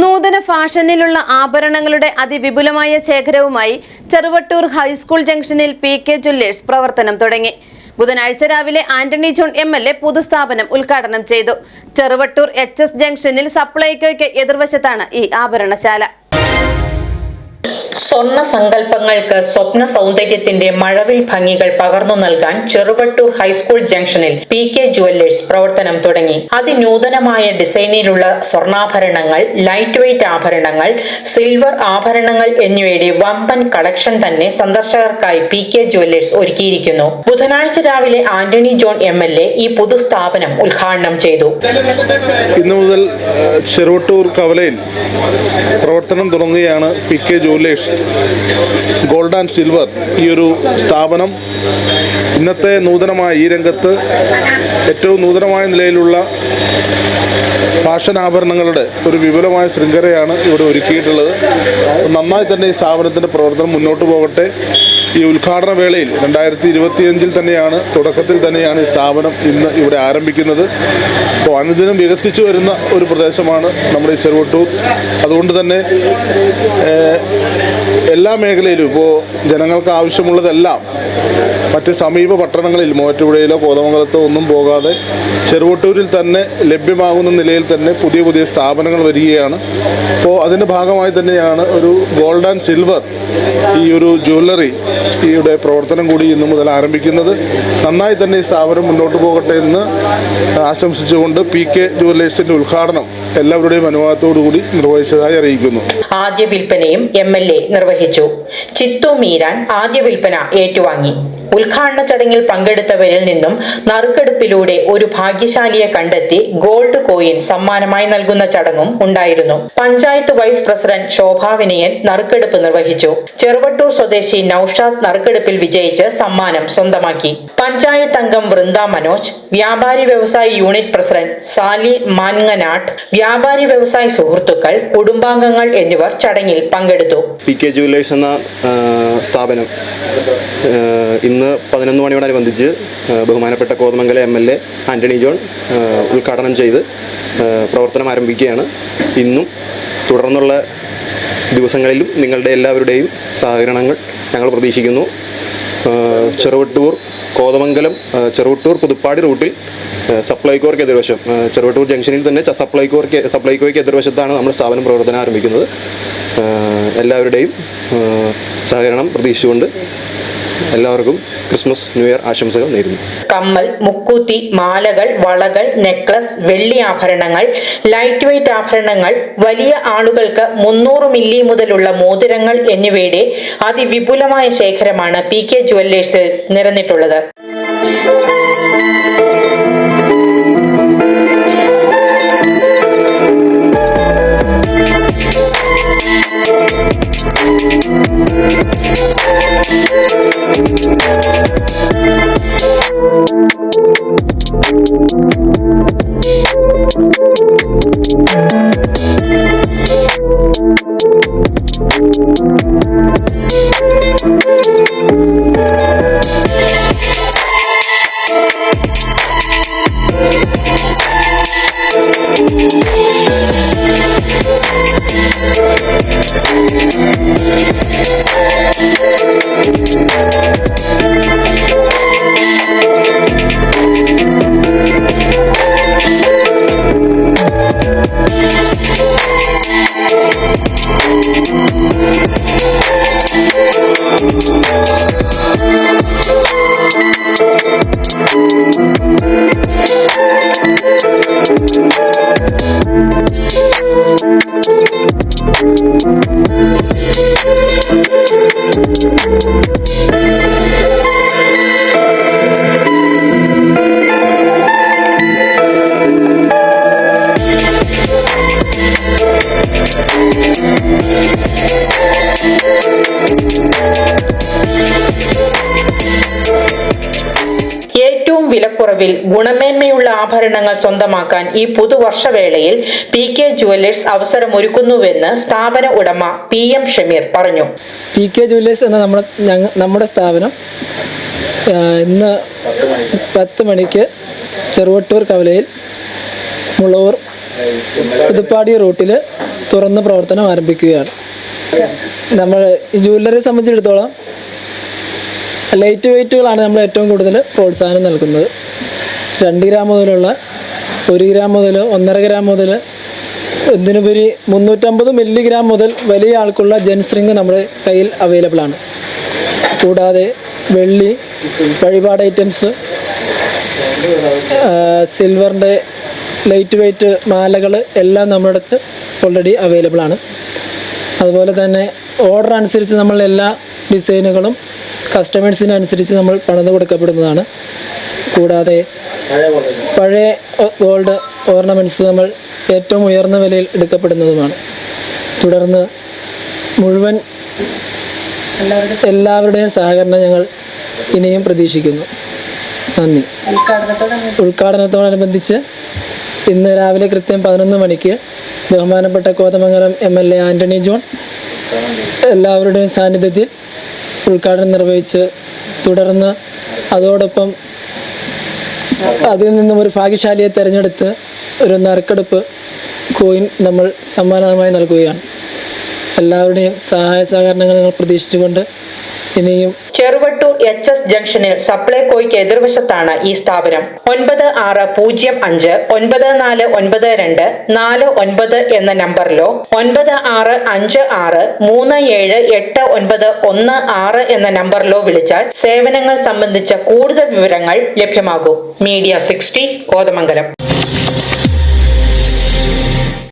നൂതന ഫാഷനിലുള്ള ആഭരണങ്ങളുടെ അതിവിപുലമായ ശേഖരവുമായി ചെറുവട്ടൂർ ഹൈസ്കൂൾ ജംഗ്ഷനിൽ പി കെ ജ്വല്ലേഴ്സ് പ്രവർത്തനം തുടങ്ങി. ബുധനാഴ്ച രാവിലെ Antony John M L A പൊതുസ്ഥാപനം ഉദ്ഘാടനം ചെയ്തു. ചെറുവട്ടൂർ എച്ച് എസ് ജംഗ്ഷനിൽ സപ്ലൈകോയ്ക്ക് എതിർവശത്താണ് ഈ ആഭരണശാല. സ്വർണ സങ്കല്പങ്ങൾക്ക് സ്വപ്ന സൗന്ദര്യത്തിന്റെ മഴവിൽ ഭംഗികൾ പകർന്നു നൽകാൻ ചെറുവട്ടൂർ ഹൈസ്കൂൾ ജംഗ്ഷനിൽ പി കെ ജുവല്ലേഴ്സ് പ്രവർത്തനം തുടങ്ങി. അതിനൂതനമായ ഡിസൈനിലുള്ള സ്വർണാഭരണങ്ങൾ ലൈറ്റ് വെയ്റ്റ് ആഭരണങ്ങൾ സിൽവർ ആഭരണങ്ങൾ എന്നിവയുടെ വമ്പൻ കളക്ഷൻ തന്നെ സന്ദർശകർക്കായി പി കെ ജുവല്ലേഴ്സ് ഒരുക്കിയിരിക്കുന്നു. ബുധനാഴ്ച രാവിലെ Antony John M L A ഈ പൊതുസ്ഥാപനം ഉദ്ഘാടനം ചെയ്തു. ഇന്നു മുതൽ ചെറുവട്ടൂർ കവലയിൽ പ്രവർത്തനം തുടങ്ങുകയാണ് P K jewellers. Gold and silver ഈ ഒരു സ്ഥാപനം ഇന്നത്തെ നൂതനമായ ഈ രംഗത്ത് ഏറ്റവും നൂതനമായ നിലയിലുള്ള ഫാഷൻ ആഭരണങ്ങളുടെ ഒരു വിപുലമായ ശൃംഖലയാണ് ഇവിടെ ഒരുക്കിയിട്ടുള്ളത്. നന്നായി തന്നെ ഈ സ്ഥാപനത്തിന്റെ പ്രവർത്തനം മുന്നോട്ട് പോകട്ടെ. ഈ ഉദ്ഘാടന വേളയിൽ രണ്ടായിരത്തി ഇരുപത്തിയഞ്ചിൽ തന്നെയാണ് തുടക്കത്തിൽ തന്നെയാണ് ഈ സ്ഥാപനം ഇന്ന് ഇവിടെ ആരംഭിക്കുന്നത്. അപ്പോൾ അനുദിനം വികസിച്ചു വരുന്ന ഒരു പ്രദേശമാണ് നമ്മുടെ ഈ ചെറുവട്ടൂർ. അതുകൊണ്ട് തന്നെ എല്ലാ മേഖലയിലും ഇപ്പോൾ ജനങ്ങൾക്ക് ആവശ്യമുള്ളതെല്ലാം മറ്റ് സമീപ പട്ടണങ്ങളിൽ മൂവാറ്റുപുഴയിലോ കോതമംഗലത്തോ ഒന്നും പോകാതെ ചെറുവട്ടൂരിൽ തന്നെ ലഭ്യമാകുന്ന നിലയിൽ തന്നെ പുതിയ പുതിയ സ്ഥാപനങ്ങൾ വരികയാണ്. അപ്പോൾ അതിന്റെ ഭാഗമായി തന്നെയാണ് ഒരു ഗോൾഡ് ആൻഡ് സിൽവർ ഈ ഒരു ജ്വല്ലറി ഈയുടെ പ്രവർത്തനം കൂടി ഇന്നു മുതൽ ആരംഭിക്കുന്നത്. നന്നായി തന്നെ ഈ സ്ഥാപനം മുന്നോട്ട് പോകട്ടെ എന്ന് ആശംസിച്ചുകൊണ്ട് പി കെ ജുവല്ലേഴ്സിന്റെ ഉദ്ഘാടനം എല്ലാവരുടെയും അനുവാദത്തോടുകൂടി നിർവഹിച്ചതായി അറിയിക്കുന്നു. ആദ്യ വിൽപ്പനയും എം എൽ എ നിർവഹിച്ചു. ചിത്തു മീരാൻ ആദ്യ വിൽപ്പന ഏറ്റുവാങ്ങി. ഉദ്ഘാടന ചടങ്ങിൽ പങ്കെടുത്തവരിൽ നിന്നും നറുക്കെടുപ്പിലൂടെ ഒരു ഭാഗ്യശാലിയെ കണ്ടെത്തി ഗോൾഡ് കോയിൻ സമ്മാനമായി നൽകുന്ന ചടങ്ങും ഉണ്ടായിരുന്നു. പഞ്ചായത്ത് വൈസ് പ്രസിഡന്റ് ശോഭാ വിനയൻ നറുക്കെടുപ്പ് നിർവഹിച്ചു. ചെറുവട്ടൂർ സ്വദേശി നൌഷാദ് നറുക്കെടുപ്പിൽ വിജയിച്ച് സമ്മാനം സ്വന്തമാക്കി. പഞ്ചായത്ത് അംഗം വൃന്ദ മനോജ് വ്യാപാരി വ്യവസായി യൂണിറ്റ് പ്രസിഡന്റ് സാലി മാൻങ്ങനാട്ട് വ്യാപാരി വ്യവസായി സുഹൃത്തുക്കൾ കുടുംബാംഗങ്ങൾ എന്നിവർ ചടങ്ങിൽ പങ്കെടുത്തു. പി കെ ജുവല്ലേഴ്സ് എന്ന സ്ഥാപനം ഇന്ന് പതിനൊന്ന് മണിയോടനുബന്ധിച്ച് ബഹുമാനപ്പെട്ട Kothamangala M L A Antony John ഉദ്ഘാടനം ചെയ്ത് പ്രവർത്തനം ആരംഭിക്കുകയാണ്. ഇന്നും തുടർന്നുള്ള ദിവസങ്ങളിലും നിങ്ങളുടെ എല്ലാവരുടെയും സഹകരണങ്ങൾ ഞങ്ങൾ പ്രതീക്ഷിക്കുന്നു. ചെറുവട്ടൂർ കോതമംഗലം ചെറുവട്ടൂർ പുതുപ്പാടി റൂട്ടിൽ സപ്ലൈകോർക്ക് എതിർവശം ചെറുവട്ടൂർ ജംഗ്ഷനിൽ തന്നെ സപ്ലൈകോർക്ക് സപ്ലൈകോയ്ക്ക് എതിർവശത്താണ് നമ്മുടെ സ്ഥാപനം പ്രവർത്തനം ആരംഭിക്കുന്നത്. എല്ലാവരുടെയും സഹകരണം പ്രതീക്ഷിച്ചുകൊണ്ട് എല്ലാവർക്കും ക്രിസ്മസ് ന്യൂ ഇയർ ആശംസകൾ നേരുന്നു. കമ്മൽ മുക്കൂത്തി മാലകൾ വളകൾ നെക്ലസ് വെള്ളി ആഭരണങ്ങൾ ലൈറ്റ് വെയിറ്റ് ആഭരണങ്ങൾ വലിയ ആളുകൾക്ക് മുന്നൂറ് മില്ലി മുതലുള്ള മോതിരങ്ങൾ എന്നിവയുടെ അതിവിപുലമായ ശേഖരമാണ് പി കെ ജുവല്ലേഴ്സിൽ നിറഞ്ഞിട്ടുള്ളത് വിലക്കുറവിൽ ഗുണമേന്മയുള്ള ആഭരണങ്ങൾ സ്വന്തമാക്കാൻ ഈ പുതുവർഷവേളയിൽ പി കെ ജുവല്ലേഴ്സ് അവസരമൊരുക്കുന്നുവെന്ന് സ്ഥാപന ഉടമ പി എം ഷമീർ പറഞ്ഞു. പി കെ ജുവല്ലേഴ്സ് എന്ന നമ്മുടെ നമ്മുടെ സ്ഥാപനം ഇന്ന് പത്ത് മണിക്ക് ചെറുവട്ടൂർ കവലയിൽ മുളവൂർ പുതുപ്പാടി റൂട്ടിൽ തുറന്ന് പ്രവർത്തനം ആരംഭിക്കുകയാണ്. നമ്മൾ ഈ ജ്വല്ലറി സംബന്ധിച്ചിടത്തോളം ലൈറ്റ് വെയിറ്റുകളാണ് നമ്മൾ ഏറ്റവും കൂടുതൽ പ്രോത്സാഹനം നൽകുന്നത്. രണ്ട് ഗ്രാം മുതലുള്ള ഒരു ഗ്രാം മുതൽ ഒന്നര ഗ്രാം മുതൽ ഇതിനുപരി മുന്നൂറ്റമ്പത് മില്ലിഗ്രാം മുതൽ വലിയ ആൾക്കുള്ള ജെൻസ് റിങ് നമ്മുടെ കയ്യിൽ അവൈലബിൾ ആണ്. കൂടാതെ വെള്ളി വഴിപാട് ഐറ്റംസ് സിൽവറിന്റെ ലൈറ്റ് വെയ്റ്റ് മാലകൾ എല്ലാം നമ്മുടെ അടുത്ത് ഓൾറെഡി അവൈലബിൾ ആണ്. അതുപോലെ തന്നെ ഓർഡർ അനുസരിച്ച് നമ്മൾ എല്ലാ ഡിസൈനുകളും കസ്റ്റമേഴ്സിനനുസരിച്ച് നമ്മൾ പണിത് കൊടുക്കപ്പെടുന്നതാണ്. കൂടാതെ പഴയ ഗോൾഡ് ഓർണമെന്റ്സ് നമ്മൾ ഏറ്റവും ഉയർന്ന വിലയിൽ എടുക്കപ്പെടുന്നതുമാണ്. തുടർന്ന് മുഴുവൻ എല്ലാവരുടെയും സഹകരണം ഞങ്ങൾ ഇനിയും പ്രതീക്ഷിക്കുന്നു. നന്ദി. ഉദ്ഘാടനത്തോടനുബന്ധിച്ച് ഇന്ന് രാവിലെ കൃത്യം പതിനൊന്ന് മണിക്ക് ബഹുമാനപ്പെട്ട Kothamangalam M L A Antony John എല്ലാവരുടെയും സാന്നിധ്യത്തിൽ ഉദ്ഘാടനം നിർവഹിച്ച് തുടർന്ന് അതോടൊപ്പം അതിൽ നിന്നും ഒരു ഭാഗ്യശാലിയെ തിരഞ്ഞെടുത്ത് ഒരു നറുക്കെടുപ്പ് കോയിൻ നമ്മൾ സമ്മാനമായി നൽകുകയാണ്. എല്ലാവരുടെയും സഹായ സഹകരണങ്ങൾ പ്രതീക്ഷിച്ചുകൊണ്ട് ഇനിയും ചെറുവട്ടൂർ എച്ച് എസ് ജംഗ്ഷനിൽ സപ്ലൈകോയ്ക്ക് എതിർവശത്താണ് ഈ സ്ഥാപനം. ഒൻപത് ആറ് പൂജ്യം അഞ്ച് ഒൻപത് നാല് ഒൻപത് രണ്ട് നാല് ഒൻപത് എന്ന നമ്പറിലോ ഒൻപത് ആറ് അഞ്ച് ആറ് മൂന്ന് ഏഴ് എട്ട് ഒൻപത് ഒന്ന് ആറ് എന്ന നമ്പറിലോ വിളിച്ചാൽ സേവനങ്ങൾ സംബന്ധിച്ച കൂടുതൽ വിവരങ്ങൾ ലഭ്യമാകും. Media sixty Kothamangalam.